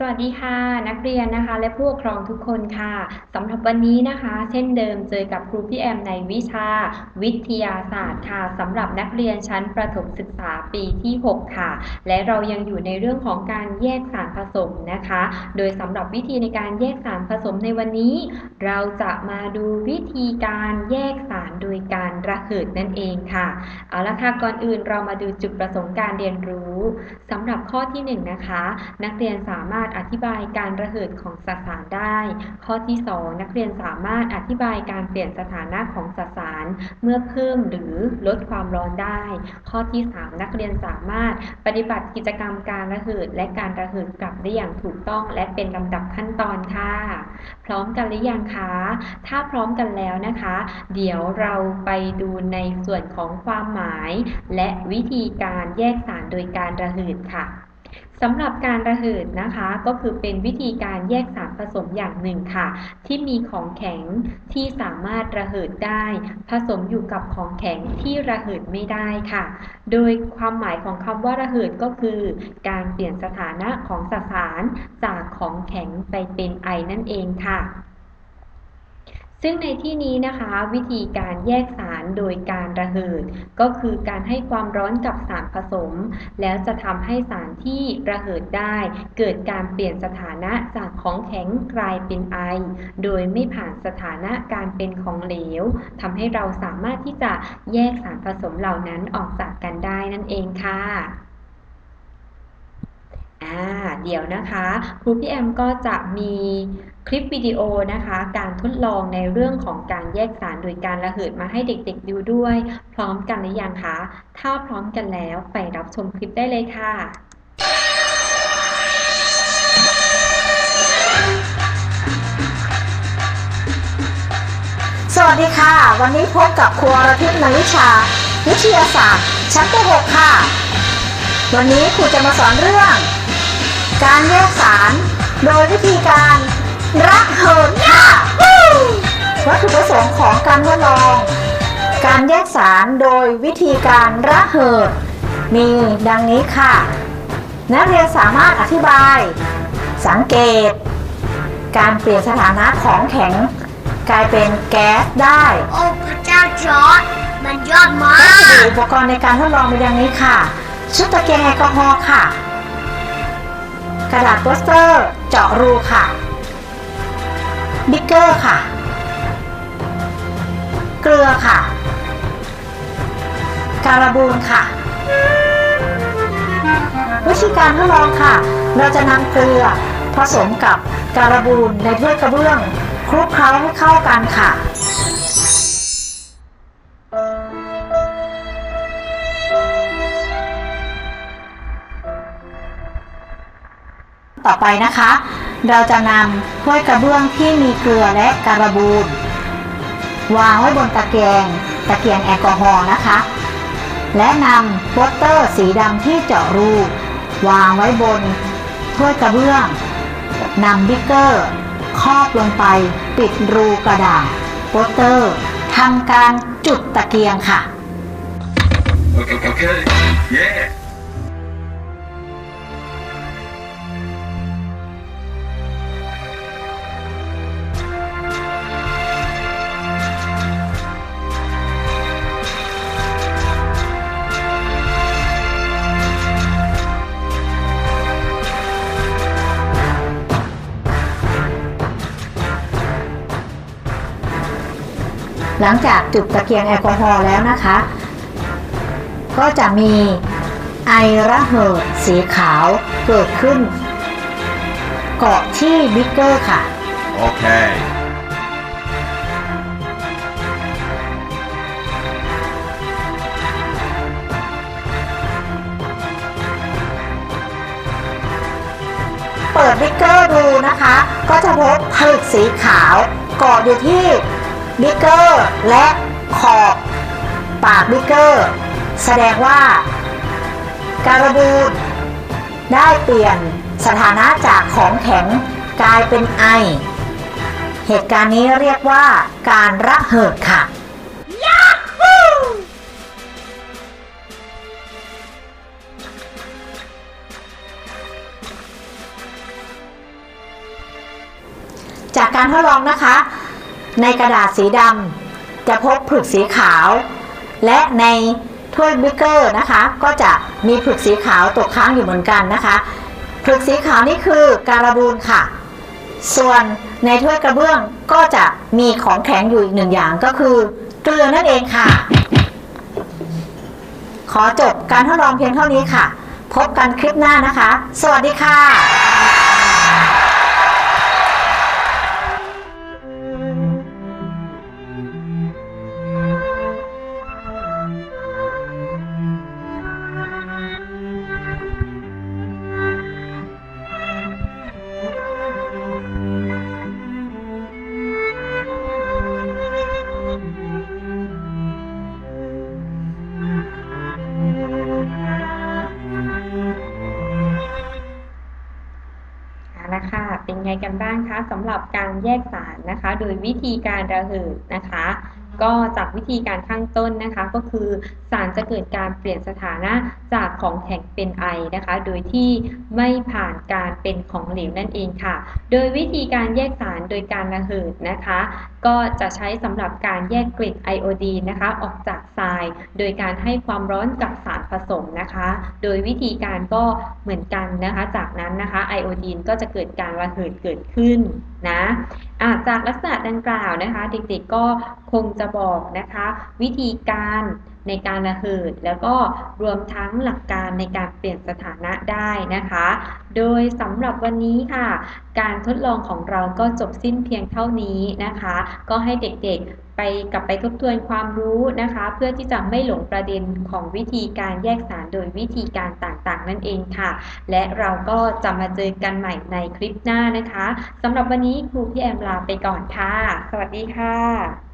สวัสดีค่ะ นักเรียนนะคะ และผู้ปกครองทุกคนค่ะสำหรับวันนี้นะคะ เช่นเดิมเจอกับครูพี่แอมในวิชา วิทยาศาสตร์ค่ะสำหรับนักเรียนชั้นประถมศึกษาปีที่ 6 ค่ะ และเรายังอยู่ในเรื่องของการแยกสารผสมนะคะ โดยสำหรับวิธีในการแยกสารผสมในวันนี้ เราจะมาดูวิธีการแยกสารโดยการระเหิดนั่นเองค่ะเอาละค่ะก่อนอื่นเรามาดูจุดประสงค์การเรียนรู้สำหรับข้อที่ 1 นะคะ นักเรียนสามารถอธิบายการระเหิดของสสารได้ ข้อที่ 2 นักเรียนสามารถอธิบายการเปลี่ยนสถานะของสสาร เมื่อเพิ่มหรือลดความร้อนได้ ข้อที่ 3 นักเรียนสามารถปฏิบัติกิจกรรมการระเหิด และการระเหิดกลับได้อย่างถูกต้อง และเป็นลำดับขั้นตอนค่ะ พร้อมกันหรือยังคะ ถ้าพร้อมกันแล้วนะคะ เดี๋ยวเราไปดูในส่วนของความหมาย และวิธีการแยกสารโดยการระเหิดค่ะ สำหรับการระเหิดนะคะ ก็คือเป็นวิธีการแยกสารผสมอย่างหนึ่งค่ะ ที่มีของแข็งที่สามารถระเหิดได้ ผสมอยู่กับของแข็งที่ระเหิดไม่ได้ค่ะ โดยความหมายของคำว่าระเหิดก็คือ การเปลี่ยนสถานะของสสารจากของแข็งไปเป็นไอนั่นเองค่ะ ซึ่งในที่นี้นะคะวิธีการแยกสารโดยการระเหิด ก็คือการให้ความร้อนกับสารผสม แล้วจะทำให้สารที่ระเหิดได้ เกิดการเปลี่ยนสถานะจากของแข็งกลายเป็นไอ โดยไม่ผ่านสถานะการเป็นของเหลวทำให้เราสามารถที่จะแยกสารผสมเหล่านั้นออกจากกันได้นั่นเองค่ะ อ่าเดี๋ยวนะคะครูพี่แอมก็จะมีคลิปวิดีโอนะคะ การทดลองในเรื่องของการแยกสารโดยการระเหิดมาให้เด็กๆดูด้วย พร้อมกันหรือยังคะ ถ้าพร้อมกันแล้วไปรับชมคลิปได้เลยค่ะสวัสดีค่ะ วันนี้พบกับครูอรพิษในวิชา วิทยาศาสตร์ ชั้นที่6ค่ะ วันนี้ครูจะมาสอนเรื่อง การแยกสาร โดยวิธีการระเหิดค่ะวัตถุประสงค์ของการทดลอง การแยกสารโดยวิธีการระเหิด มีดังนี้ค่ะ นักเรียนสามารถอธิบาย สังเกต การเปลี่ยนสถานะของแข็ง กลายเป็นแก๊สได้ โอ้พระเจ้าจอร์ดมันยอดมาวัสดุกอุปกรณ์ในการทดลองมีดังนี้ค่ะ ชุดตะเกียงแอลกอฮอล์ค่ะ ระดาษโปสเตอร์ เจาะรูค่ะ บิ๊กเกอร์ค่ะ เกลือค่ะ การบูนค่ะ วิธีการทดลองค่ะ เราจะนำเกลือผสมกับการบูนในถ้วยกระเบื้องคลุกเคล้าให้เข้ากันค่ะ ต่อไปนะคะ เราจะนำถ้วยกระเบื้องที่มีเกลือและการบูนวางไว้บนตะเกียงตะเกียงแอลกอฮอล์นะคะ และนำโปสเตอร์สีดำที่เจาะรู วางไว้บนถ้วยกระเบื้องนำบิ๊กเกอร์ครอบลงไปปิดรูกระดาษโปสเตอร์ทำการจุดตะเกียงค่ะ Okay. Yeah. หลังจากจุดตะเกียงแอลกอฮอล์แล้วนะคะ ก็จะมีไอระเหิดสีขาวเกิดขึ้น เกาะที่บิ๊กเกอร์ค่ะ Okay. เปิดบิ๊กเกอร์ดูนะคะ ก็จะพบผลึกสีขาวเกาะอยู่ที่ บิ๊กเกอร์และขอบปากบิ๊กเกอร์แสดงว่าการบูนได้เปลี่ยนสถานะจากของแข็งกลายเป็นไอ เหตุการณ์นี้เรียกว่าการระเหิดค่ะจากการทดลองนะคะ ในกระดาษสีดำจะพบผึกสีขาว และในถ้วยบิ๊กเกอร์นะคะ ก็จะมีผึกสีขาวตกค้างอยู่เหมือนกันนะคะผึกสีขาวนี่คือการบูนค่ะ ส่วนในถ้วยกระเบื้องก็จะมีของแข็งอยู่อีกหนึ่งอย่างก็คือเกลือนั่นเองค่ะ ขอจบการทดลองเพียงเท่านี้ค่ะ พบกันคลิปหน้านะคะ สวัสดีค่ะ ค่ะ เป็นไงกันบ้างคะสำหรับการแยกสารนะคะ โดยวิธีการระเหิดนะคะ ก็จากวิธีการข้างต้นนะคะ ก็คือสารจะเกิดการเปลี่ยนสถานะจากของแข็งเป็นไอนะคะ โดยที่ไม่ผ่านการเป็นของเหลวนั่นเองค่ะ โดยวิธีการแยกสารโดยการระเหยนะคะ ก็จะใช้สำหรับการแยกเกล็ดไอโอดีนนะคะ ออกจากทราย โดยการให้ความร้อนกับสารผสมนะคะ โดยวิธีการก็เหมือนกันนะคะ จากนั้นนะคะไอโอดีนก็จะเกิดการระเหยเกิดขึ้นนะจากลักษณะดังกล่าวนะคะ เด็กๆก็คงจะบอกนะคะ วิธีการในการระเหิด แล้วก็รวมทั้งหลักการในการเปลี่ยนสถานะได้นะคะ โดยสำหรับวันนี้ค่ะ การทดลองของเราก็จบสิ้นเพียงเท่านี้นะคะ ก็ให้เด็กๆ ไปกลับไปทบทวนความรู้นะคะ เพื่อที่จะไม่หลงประเด็นของวิธีการแยกสารโดยวิธีการต่างๆ นั่นเองค่ะ และเราก็จะมาเจอกันใหม่ในคลิปหน้านะคะสำหรับวันนี้ครูพี่แอมลาไปก่อนค่ะ สวัสดีค่ะ